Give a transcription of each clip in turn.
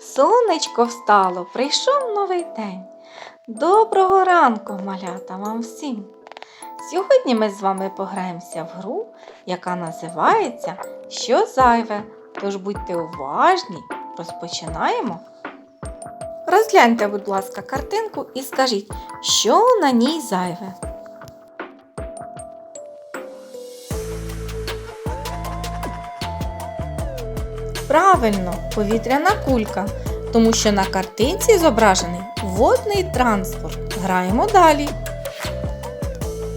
Сонечко встало, прийшов новий день. Доброго ранку, малята вам всім! Сьогодні ми з вами пограємося в гру, яка називається Що зайве? Тож будьте уважні, розпочинаємо. Розгляньте, будь ласка, картинку і скажіть, що на ній зайве. Правильно, повітряна кулька, тому що на картинці зображений водний транспорт. Граємо далі.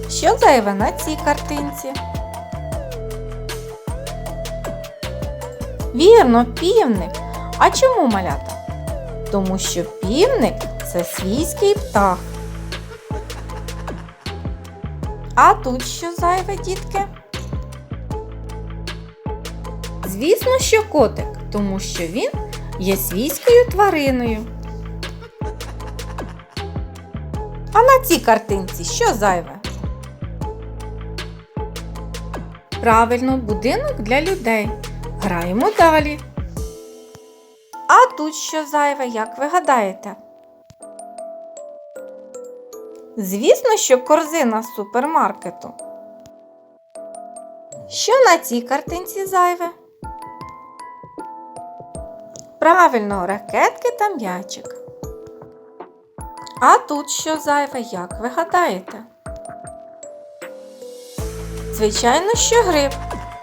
Що зайве на цій картинці? Вірно, півник. А чому малята? Тому що півник це свійський птах. А тут що зайве, дітки? Звісно, що котик, тому що він є свійською твариною. А на цій картинці що зайве? Правильно, будинок для людей. Граємо далі. А тут що зайве, як ви гадаєте? Звісно, що корзина з супермаркету. Що на цій картинці зайве? Правильно, ракетки та м'ячик. А тут що зайве, як ви гадаєте? Звичайно, що гриб,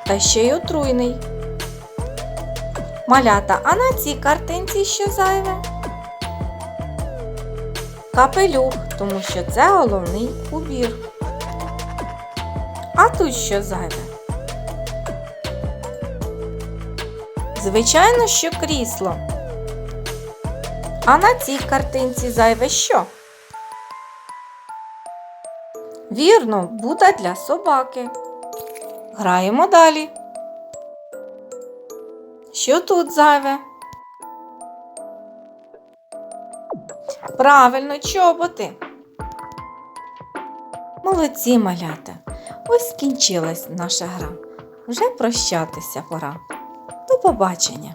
та ще й отруйний. Малята, а на цій картинці що зайве? Капелюх, тому що це головний убір. А тут що зайве? Звичайно, що крісло. А на цій картинці зайве що? Вірно, буда для собаки. Граємо далі. Що тут зайве? Правильно, чоботи. Молодці малята. Ось скінчилась наша гра. Вже прощатися пора. Побачення!